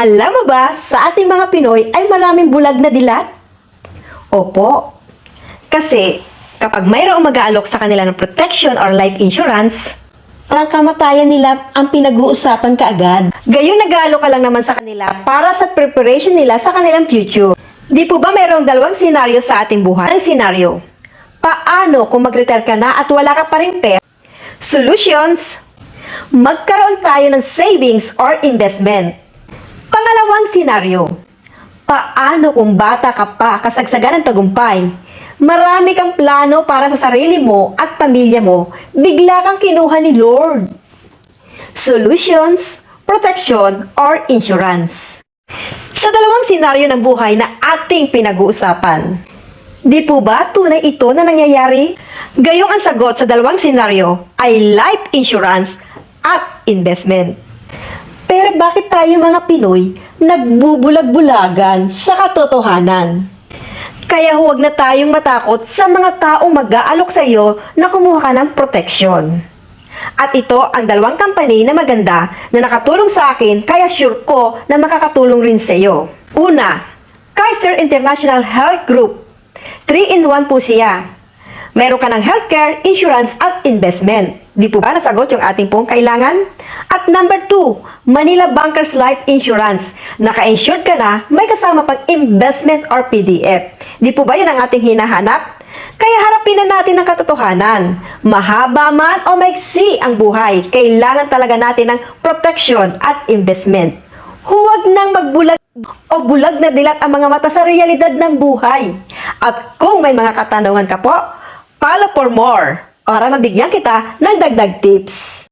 Alam mo ba, sa ating mga Pinoy ay maraming bulag na dilat? Opo. Kasi, kapag mayroong mag-aalok sa kanila ng protection or life insurance, parang kamatayan nila ang pinag-uusapan kaagad. Gayon nag-aalok ka lang naman sa kanila para sa preparation nila sa kanilang future. Di po ba mayroong dalawang senaryo sa ating buhay? Ang senaryo, paano kung mag-retire ka na at wala ka pa rin pera? Solutions, magkaroon tayo ng savings or investment. Pangalawang senaryo, paano kung bata ka pa kasagsagan ng tagumpay? Marami kang plano para sa sarili mo at pamilya mo, bigla kang kinuha ni Lord. Solutions, protection, or insurance. Sa dalawang senaryo ng buhay na ating pinag-uusapan, di po ba tunay ito na nangyayari? Gayong ang sagot sa dalawang senaryo ay life insurance at investment. Pero bakit tayo mga Pinoy nagbubulag-bulagan sa katotohanan? Kaya huwag na tayong matakot sa mga taong mag-aalok sa iyo na kumuha ka ng proteksyon. At ito ang dalawang company na maganda na nakatulong sa akin kaya sure ko na makakatulong rin sa iyo. Una, Kaiser International Health Group. 3-in-1 po siya. Meron ka ng healthcare, insurance at investment. Di po ba nasagot yung ating pong kailangan? At number 2, Manila Bankers Life Insurance. Naka-insured ka na, may kasama pang investment or PDF. Di po ba yun ang ating hinahanap? Kaya harapin na natin ang katotohanan. Mahaba man o maiksi ang buhay, kailangan talaga natin ng protection at investment. Huwag nang magbulag o bulag na dilat ang mga mata sa realidad ng buhay. At kung may mga katanungan ka po, follow for more para mabigyan kita ng dagdag tips.